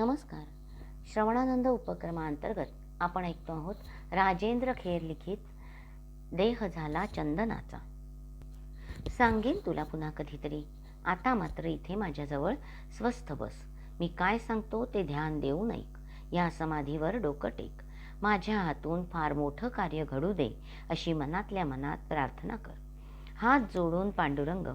नमस्कार. श्रवणानंद उपक्रमांतर्गत आपण ऐकतो आहोत राजेंद्र खेर लिखित देह झाला चंदनाचा. सांगेन तुला पुन्हा कधीतरी. आता मात्र इथे माझ्याजवळ स्वस्थ बस. मी काय सांगतो ते ध्यान देऊन ऐक. या समाधीवर डोकं टेक. माझ्या हातून फार मोठं कार्य घडू दे अशी मनातल्या मनात प्रार्थना कर. हात जोडून पांडुरंग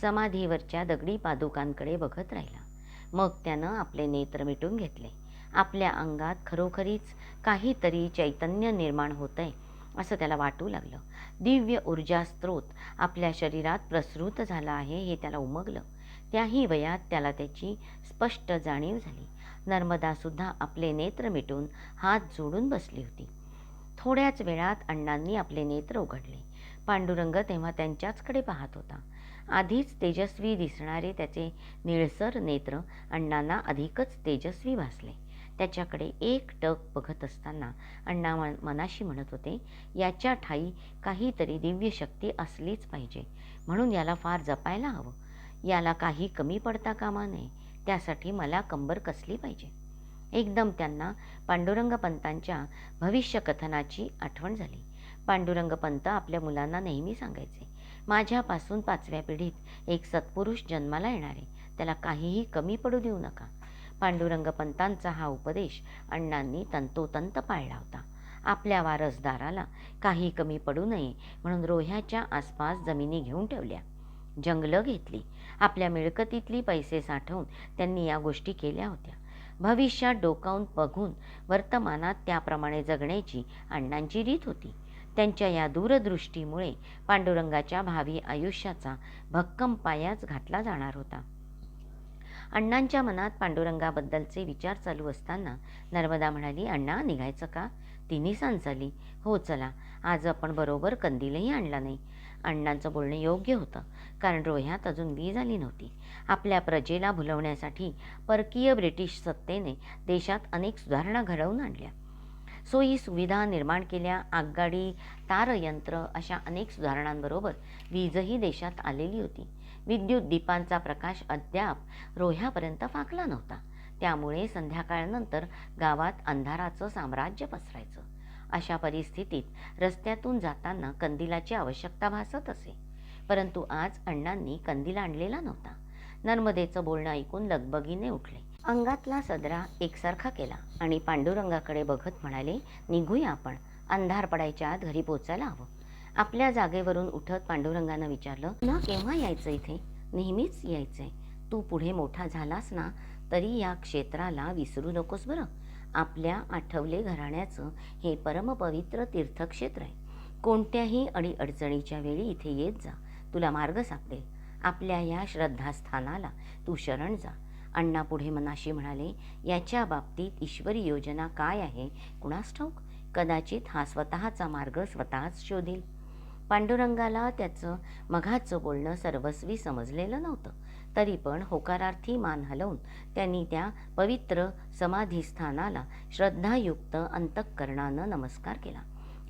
समाधीवरच्या दगडी पादुकांकडे बघत राहिला. मग त्यानं आपले नेत्र मिटून घेतले. आपल्या अंगात खरोखरीच काहीतरी चैतन्य निर्माण होतंय असं त्याला वाटू लागलं. दिव्य ऊर्जा स्रोत आपल्या शरीरात प्रसृत झाला आहे हे त्याला उमगलं. त्याही वयात त्याला त्याची स्पष्ट जाणीव झाली. नर्मदासुद्धा आपले नेत्र मिटून हात जोडून बसली होती. थोड्याच वेळात अण्णांनी आपले नेत्र उघडले. पांडुरंग तेव्हा त्यांच्याचकडे पाहत होता. आधीच तेजस्वी दिसणारे त्याचे निळसर नेत्र अण्णांना अधिकच तेजस्वी भासले. त्याच्याकडे एक टक बघत असताना अण्णा मनाशी म्हणत होते याच्या ठाई काहीतरी दिव्य शक्ती असलीच पाहिजे. म्हणून याला फार जपायला हवं. याला काही कमी पडता कामा नये. त्यासाठी मला कंबर कसली पाहिजे? एकदम त्यांना पांडुरंग पंतांच्या भविष्यकथनाची आठवण झाली. पांडुरंग पंत आपल्या मुलांना नेहमी सांगायचे माझ्यापासून पाचव्या पिढीत एक सत्पुरुष जन्माला येणार. आहे त्याला काहीही कमी पडू देऊ नका. पांडुरंग पंतांचा हा उपदेश अण्णांनी तंतोतंत पाळला होता. आपल्या वारसदाराला काही कमी पडू नये म्हणून रोह्याच्या आसपास जमिनी घेऊन ठेवल्या. जंगलं घेतली. आपल्या मिळकतीतली पैसे साठवून त्यांनी या गोष्टी केल्या होत्या. भविष्यात डोकावून बघून वर्तमानात त्याप्रमाणे जगण्याची अण्णांची रीत होती. त्यांच्या या दूरदृष्टीमुळे पांडुरंगाच्या भावी आयुष्याचा भक्कम पायाच घातला जाणार होता. अण्णांच्या मनात पांडुरंगाबद्दलचे विचार चालू असताना नर्मदा म्हणाली अण्णा निघायचं का? तिन्ही सांज झाली हो चला. आज आपण बरोबर कंदीलही आणला नाही. अण्णांचं बोलणं योग्य होतं कारण रोह्यात अजून वीज आली नव्हती. आपल्या प्रजेला भुलवण्यासाठी परकीय ब्रिटिश सत्तेने देशात अनेक सुधारणा घडवून आणल्या. सोयी सुविधा निर्माण केल्या आगगाडी तारयंत्र अशा अनेक सुधारणांबरोबर वीजही देशात आलेली होती. विद्युत दीपांचा प्रकाश अद्याप रोह्यापर्यंत फाकला नव्हता. त्यामुळे संध्याकाळनंतर गावात अंधाराचं साम्राज्य पसरायचं. अशा परिस्थितीत रस्त्यातून जाताना कंदिलाची आवश्यकता भासत असे. परंतु आज अण्णांनी कंदील आणलेला नव्हता. नर्मदेचं बोलणं ऐकून लगबगीने उठले. अंगातला सदरा एकसारखा केला आणि पांडुरंगाकडे बघत म्हणाले निघूया आपण. अंधार पडायच्या आत घरी पोचायला हवं. आपल्या जागेवरून उठत पांडुरंगानं विचारलं ना केव्हा यायचं इथे? नेहमीच यायचंय. तू पुढे मोठा झालास ना तरी या क्षेत्राला विसरू नकोस बरं. आपल्या आठवले घराण्याचं हे परमपवित्र तीर्थक्षेत्र आहे. कोणत्याही अडीअडचणीच्या वेळी इथे येत जा. तुला मार्ग सापडेल. आपल्या या श्रद्धास्थानाला तू शरण जा. अण्णा पुढे मनाशी म्हणाले याच्या बाबतीत ईश्वरी योजना काय आहे? कुणास ठाऊक? कदाचित हा स्वतःचा मार्ग स्वतःच शोधेल. पांडुरंगाला त्याचं मघाचं बोलणं सर्वस्वी समजलेलं नव्हतं. तरी पण होकारार्थी मान हलवून त्यांनी त्या पवित्र समाधीस्थानाला श्रद्धायुक्त अंतःकरणानं नमस्कार केला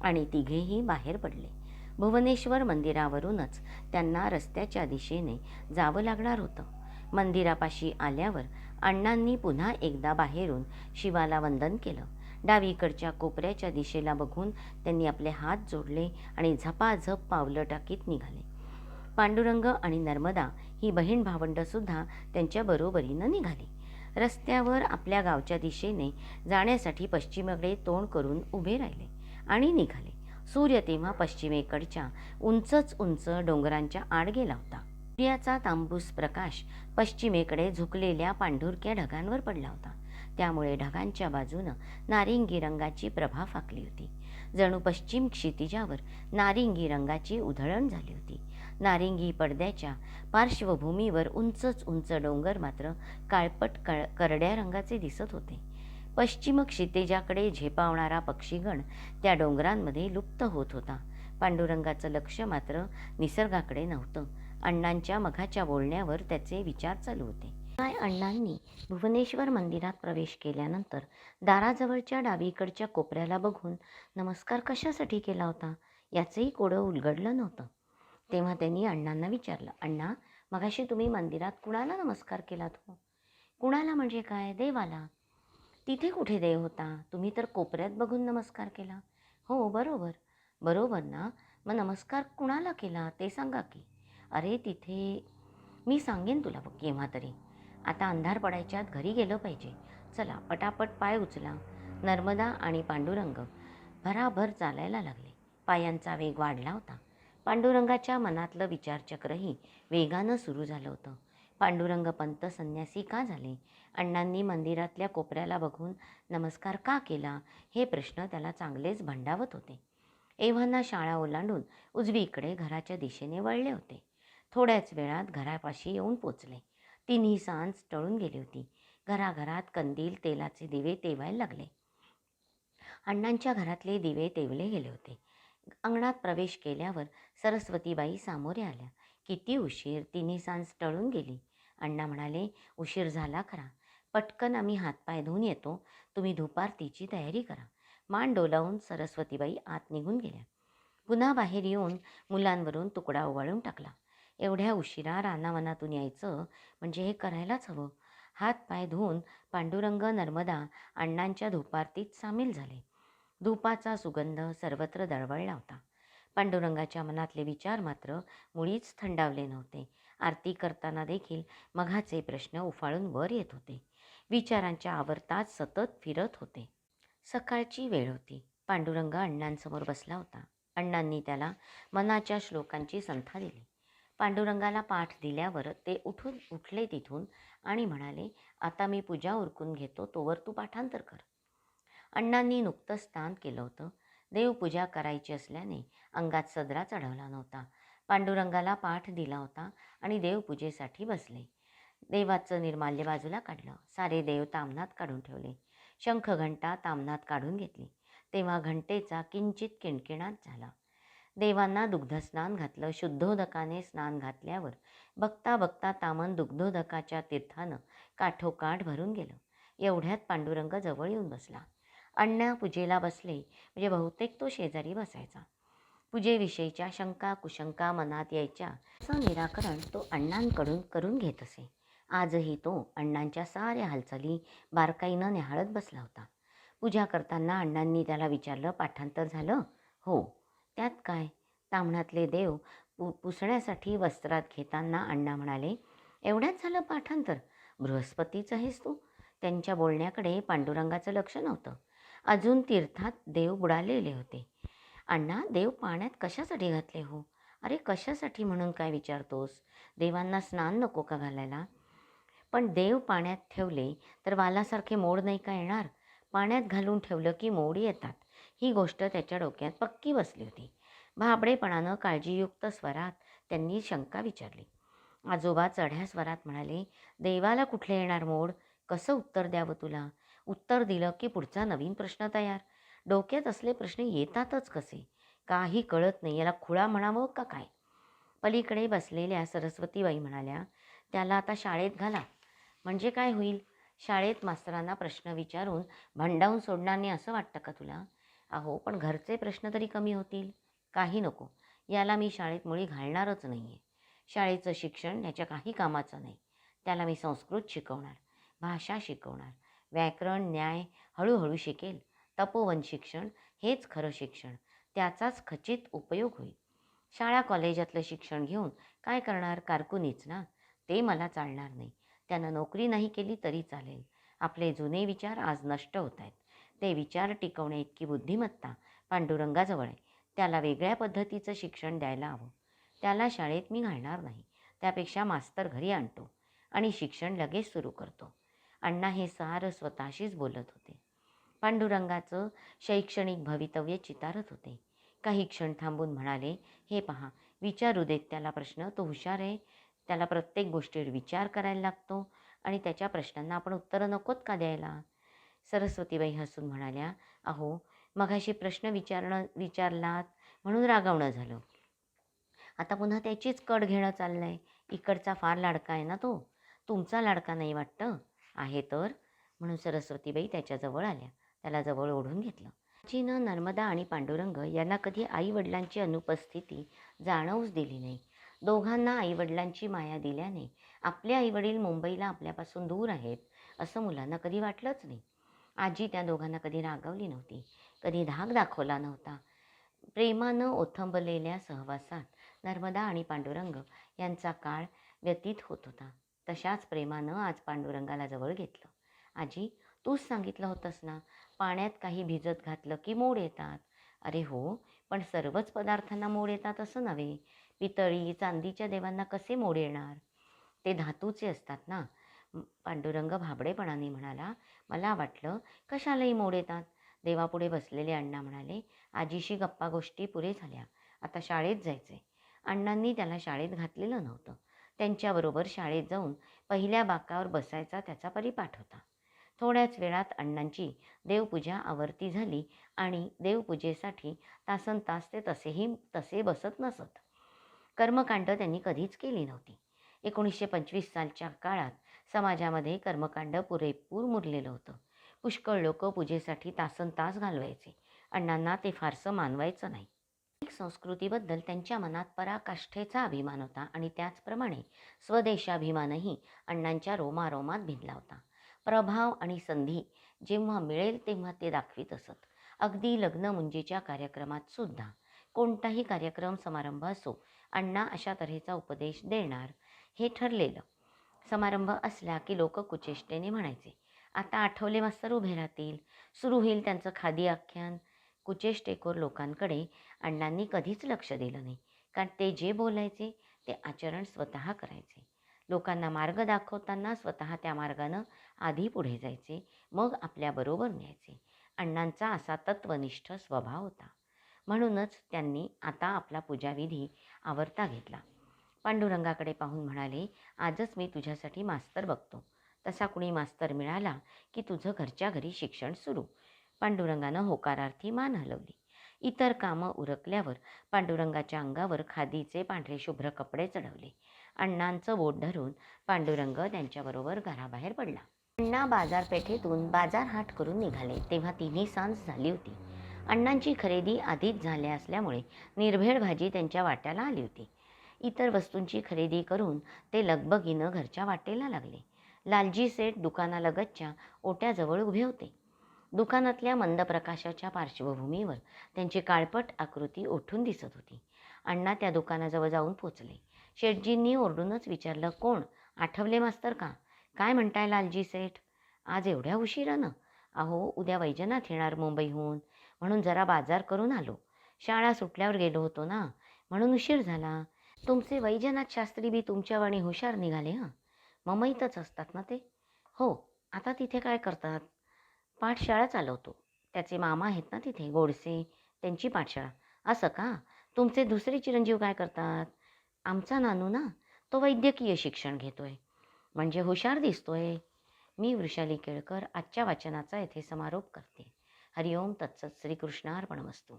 आणि तिघेही बाहेर पडले. भुवनेश्वर मंदिरावरूनच त्यांना रस्त्याच्या दिशेने जावं लागणार होतं. मंदिरापाशी आल्यावर अण्णांनी पुन्हा एकदा बाहेरून शिवाला वंदन केलं. डावीकडच्या कोपऱ्याच्या दिशेला बघून त्यांनी आपले हात जोडले आणि झपाझप पावलं टाकीत निघाले. पांडुरंग आणि नर्मदा ही बहीण भावंडंसुद्धा त्यांच्या बरोबरीनं निघाली. रस्त्यावर आपल्या गावच्या दिशेने जाण्यासाठी पश्चिमेकडे तोंड करून उभे राहिले आणि निघाले. सूर्य तेव्हा पश्चिमेकडच्या उंचच उंच डोंगरांच्या आड गेला होता सूर्याचा तांबूस प्रकाश पश्चिमेकडे झुकलेल्या पांढुरक्या ढगांवर पडला होता. त्यामुळे ढगांच्या बाजूनं नारिंगी रंगाची प्रभा फाकली होती. जणू पश्चिम क्षितिजावर नारिंगी रंगाची उधळण झाली होती. नारिंगी पडद्याच्या पार्श्वभूमीवर उंचच उंच डोंगर मात्र काळपट कळ करड्या रंगाचे दिसत होते. पश्चिम क्षितिजाकडे झेपावणारा पक्षीगण त्या डोंगरांमध्ये लुप्त होत होता. पांडुरंगाचं लक्ष मात्र निसर्गाकडे नव्हतं. अण्णांच्या मघाच्या बोलण्यावर त्याचे विचार चालू होते. काय अण्णांनी भुवनेश्वर मंदिरात प्रवेश केल्यानंतर दाराजवळच्या डावीकडच्या कोपऱ्याला बघून नमस्कार कशासाठी केला होता? याचंही कोडं उलगडलं नव्हतं. तेव्हा त्यांनी अण्णांना विचारलं अण्णा मगाशी तुम्ही मंदिरात कुणाला नमस्कार केलात हो? कुणाला म्हणजे काय? देवाला? तिथे कुठे देव होता? तुम्ही तर कोपऱ्यात बघून नमस्कार केला. हो बरोबर. बरोबर ना? मग नमस्कार कुणाला केला? ते सांगा की. अरे तिथे मी सांगेन तुला बघ केव्हा तरी. आता अंधार पडायच्या आत घरी गेलं पाहिजे. चला पटापट पाय उचला. नर्मदा आणि पांडुरंग भराभर चालायला लागले. पायांचा वेग वाढला होता. पांडुरंगाच्या मनातलं विचारचक्रही वेगानं सुरू झालं होतं. पांडुरंग पंत संन्यासी का झाले? अण्णांनी मंदिरातल्या कोपऱ्याला बघून नमस्कार का केला? हे प्रश्न त्याला चांगलेच भंडावत होते. एव्हाना शाळा ओलांडून उजवीकडे घराच्या दिशेने वळले होते. थोड्याच वेळात घरापाशी येऊन पोचले. तिन्ही सांज टळून गेली होती. घराघरात कंदील तेलाचे दिवे तेवायला लागले. अण्णांच्या घरातले दिवे तेवले गेले होते. अंगणात प्रवेश केल्यावर सरस्वतीबाई सामोरे आल्या. किती उशीर तिन्ही सांज टळून गेली. अण्णा म्हणाले उशीर झाला खरा. पटकन आम्ही हातपाय धुवून येतो. तुम्ही दुपारतीची तयारी करा. मान डोलावून सरस्वतीबाई आत निघून गेल्या. पुन्हा बाहेर येऊन मुलांवरून तुकडा उवाळून टाकला. एवढ्या उशिरा रानावनातून यायचं? म्हणजे हे करायलाच हवं. हात पाय धुवून पांडुरंग नर्मदा अण्णांच्या धुपारतीत सामील झाले. धुपाचा सुगंध सर्वत्र दळवळला होता. पांडुरंगाच्या मनातले विचार मात्र मुळीच थंडावले नव्हते. आरती करताना देखील मघाचे प्रश्न उफाळून वर येत होते. विचारांच्या आवर्तात सतत फिरत होते. सकाळची वेळ होती. पांडुरंग अण्णांसमोर बसला होता. अण्णांनी त्याला मनाच्या श्लोकांची संथा दिली. पांडुरंगाला पाठ दिल्यावर ते उठून उठले तिथून आणि म्हणाले आता मी पूजा उरकून घेतो तोवर तू पाठांतर कर. अण्णांनी नुकतं स्नान केलं होतं. देवपूजा करायची असल्याने अंगात सदरा चढवला नव्हता. पांडुरंगाला पाठ दिला होता आणि देवपूजेसाठी बसले. देवाचं निर्माल्य बाजूला काढलं. सारे देव तामनात काढून ठेवले. शंख घंटा तामनात काढून घेतली. तेव्हा घंटेचा किंचित किणकिणाट झाला. देवांना दुग्धस्नान घातलं. शुद्धोदकाने स्नान घातल्यावर बघता बघता तामन दुग्धोदकाच्या तीर्थानं काठोकाठ भरून गेलं. एवढ्यात पांडुरंग जवळ येऊन बसला. अण्णा पूजेला बसले. म्हणजे बहुतेक तो शेजारी बसायचा. पूजेविषयीच्या शंका कुशंका मनात यायच्या. असं निराकरण तो अण्णांकडून करून घेत असे. आजही तो अण्णांच्या साऱ्या हालचाली बारकाईनं निहाळत बसला होता. पूजा करताना अण्णांनी त्याला विचारलं पाठांतर झालं? हो. त्यात काय? ताम्हणातले देव पु पुसण्यासाठी वस्त्रात घेताना अण्णा म्हणाले एवढ्याच झालं पाठांतर? बृहस्पतीचं आहेस तू? त्यांच्या बोलण्याकडे पांडुरंगाचं लक्ष नव्हतं. अजून तीर्थात देव बुडालेले होते. अण्णा देव पाण्यात कशासाठी घातले हो? अरे कशासाठी म्हणून काय विचारतोस? देवांना स्नान नको का घालायला? पण देव पाण्यात ठेवले तर वालासारखे मोड नाही का येणार? पाण्यात घालून ठेवलं की मोड येतात. ही गोष्ट त्याच्या डोक्यात पक्की बसली होती. भाबडेपणानं काळजीयुक्त स्वरात त्यांनी शंका विचारली. आजोबा चढ्या स्वरात म्हणाले देवाला कुठले येणार मोड? कसं उत्तर द्यावं तुला? उत्तर दिलं की पुढचा नवीन प्रश्न तयार. डोक्यात असले प्रश्न येतातच कसे? काही कळत नाही याला खुळा म्हणावं का काय? पलीकडे बसलेल्या सरस्वतीबाई म्हणाल्या त्याला आता शाळेत घाला. म्हणजे काय होईल? शाळेत मास्तरांना प्रश्न विचारून भंडावून सोडणार नाही असं वाटतं का तुला? अहो पण घरचे प्रश्न तरी कमी होतील. काही नको. याला मी शाळेत मुळी घालणारच नाही आहे शाळेचं शिक्षण याच्या काही कामाचं नाही. त्याला मी संस्कृत शिकवणार भाषा शिकवणार व्याकरण न्याय हळूहळू शिकेल. तपोवन शिक्षण हेच खरं शिक्षण. त्याचाच खचित उपयोग होईल. शाळा कॉलेजातलं शिक्षण घेऊन काय करणार कारकुनीच ना? ते मला चालणार नाही. त्यानं नोकरी नाही केली तरी चालेल. आपले जुने विचार आज नष्ट होत आहेत ते विचार टिकवणे इतकी बुद्धिमत्ता पांडुरंगाजवळ आहे. त्याला वेगळ्या पद्धतीचं शिक्षण द्यायला हवं. त्याला शाळेत मी घालणार नाही. त्यापेक्षा मास्तर घरी आणतो आणि शिक्षण लगेच सुरू करतो. अण्णा हे सारं स्वतःशीच बोलत होते. पांडुरंगाचं शैक्षणिक भवितव्य चितारत होते. काही क्षण थांबून म्हणाले हे पहा विचारू देत त्याला प्रश्न तो हुशार आहे. त्याला प्रत्येक गोष्टीवर विचार करायला लागतो आणि त्याच्या प्रश्नांना आपण उत्तरं नकोत का द्यायला? सरस्वतीबाई हसून म्हणाल्या अहो मघाशी प्रश्न विचारणं विचारलात म्हणून रागावणं झालं. आता पुन्हा त्याचीच कड घेणं चाललं आहे इकडचा फार लाडका आहे ना तो? तुमचा लाडका नाही वाटतं? आहे तर? म्हणून सरस्वतीबाई त्याच्याजवळ आल्या. त्याला जवळ ओढून घेतलं. चीनं नर्मदा आणि पांडुरंग यांना कधी आईवडिलांची अनुपस्थिती जाणवूच दिली नाही. दोघांना आईवडिलांची माया दिल्याने आपले आईवडील मुंबईला आपल्यापासून दूर आहेत असं मुलांना कधी वाटलंच नाही. आजी त्या दोघांना कधी रागवली नव्हती कधी धाक दाखवला नव्हता. प्रेमानं ओथंबलेल्या सहवासात नर्मदा आणि पांडुरंग यांचा काळ व्यतीत होत होता. तशाच प्रेमानं आज पांडुरंगाला जवळ घेतलं. आजी तूच सांगितलं होतंस ना पाण्यात काही भिजत घातलं की मोड येतात? अरे हो पण सर्वच पदार्थांना मोड येतात असं नव्हे. पितळी चांदीच्या देवांना कसे मोड येणार? ते धातूचे असतात ना पांडुरंग भाबडेपणाने म्हणाला मला वाटलं कशालाही मोड येतात. देवापुढे बसलेले अण्णा म्हणाले आजीशी गप्पा गोष्टी पुरे झाल्या. आता शाळेत जायचे अण्णांनी त्याला शाळेत घातलेलं नव्हतं. त्यांच्याबरोबर शाळेत जाऊन पहिल्या बाकावर बसायचा त्याचा परिपाठ होता. थोड्याच वेळात अण्णांची देवपूजा आवर्ती झाली आणि देवपूजेसाठी तासन तास ते तसेही तसे बसत नसत. कर्मकांड त्यांनी कधीच केली नव्हती. एकोणीसशे पंचवीस सालच्या काळात समाजामध्ये कर्मकांड पुरेपूर मुरलेलं होतं. पुष्कळ लोक पूजेसाठी तासन तास घालवायचे. अण्णांना ते फारसं मानवायचं नाही. एक संस्कृतीबद्दल त्यांच्या मनात पराकाष्ठेचा अभिमान होता आणि त्याचप्रमाणे स्वदेशाभिमानही अण्णांच्या रोमारोमात भिनला होता. प्रभाव आणि संधी जेव्हा मिळेल तेव्हा ते दाखवीत असत. अगदी लग्न मुंजीच्या कार्यक्रमात सुद्धा. कोणताही कार्यक्रम समारंभ असो अण्णा अशा तऱ्हेचा उपदेश देणार हे ठरलेलं. समारंभ असला की लोक कुचेष्टेने म्हणायचे आता आठवले मास्तर उभे राहतील. सुरू होईल त्यांचं खादी आख्यान. कुचेष्टेखोर लोकांकडे अण्णांनी कधीच लक्ष दिलं नाही कारण ते जे बोलायचे ते आचरण स्वतः करायचे. लोकांना मार्ग दाखवताना स्वतः त्या मार्गानं आधी पुढे जायचे मग आपल्याबरोबर न्यायचे. अण्णांचा असा तत्वनिष्ठ स्वभाव होता. म्हणूनच त्यांनी आता आपला पूजाविधी आवरता घेतला. पांडुरंगाकडे पाहून म्हणाले आजच मी तुझ्यासाठी मास्तर बघतो. तसा कुणी मास्तर मिळाला की तुझं घरच्या घरी शिक्षण सुरू. पांडुरंगानं होकारार्थी मान हलवली. इतर कामं उरकल्यावर पांडुरंगाच्या अंगावर खादीचे पांढरे शुभ्र कपडे चढवले. अण्णांचं बोट धरून पांडुरंग त्यांच्याबरोबर घराबाहेर पडला. अण्णा बाजारपेठेतून बाजार हाट करून निघाले तेव्हा तिन्ही सांज झाली होती. अण्णांची खरेदी आधीच झाल्या असल्यामुळे निर्भेळ भाजी त्यांच्या वाट्याला आली होती. इतर वस्तूंची खरेदी करून ते लगबगीनं घरच्या वाटेला लागले. लालजी सेठ दुकानालगतच्या ओट्याजवळ उभे होते. दुकानातल्या मंद प्रकाशाच्या पार्श्वभूमीवर त्यांची काळपट आकृती उठून दिसत होती. अण्णा त्या दुकानाजवळ जाऊन पोचले. शेठजींनी ओरडूनच विचारलं कोण? आठवले मास्तर का? काय म्हणताय लालजी सेठ? आज एवढ्या उशिरानं? अहो उद्या वैजनाथ येणार मुंबईहून. म्हणून जरा बाजार करून आलो. शाळा सुटल्यावर गेलो होतो ना? म्हणून उशीर झाला. तुमचे वैजनाथ शास्त्री बी तुमच्यावाणी हुशार निघाले हां. ममईतच असतात ना ते. हो आता तिथे काय करतात? पाठशाळा चालवतो. त्याचे मामा आहेत ना तिथे गोडसे त्यांची पाठशाळा. असं का? तुमचे दुसरे चिरंजीव काय करतात? आमचा नानू ना तो वैद्यकीय शिक्षण घेतोय. म्हणजे हुशार दिसतोय. मी वृषाली केळकर आजच्या वाचनाचा येथे समारोप करते. हरिओम तत्सत श्रीकृष्णार्पणमस्तू.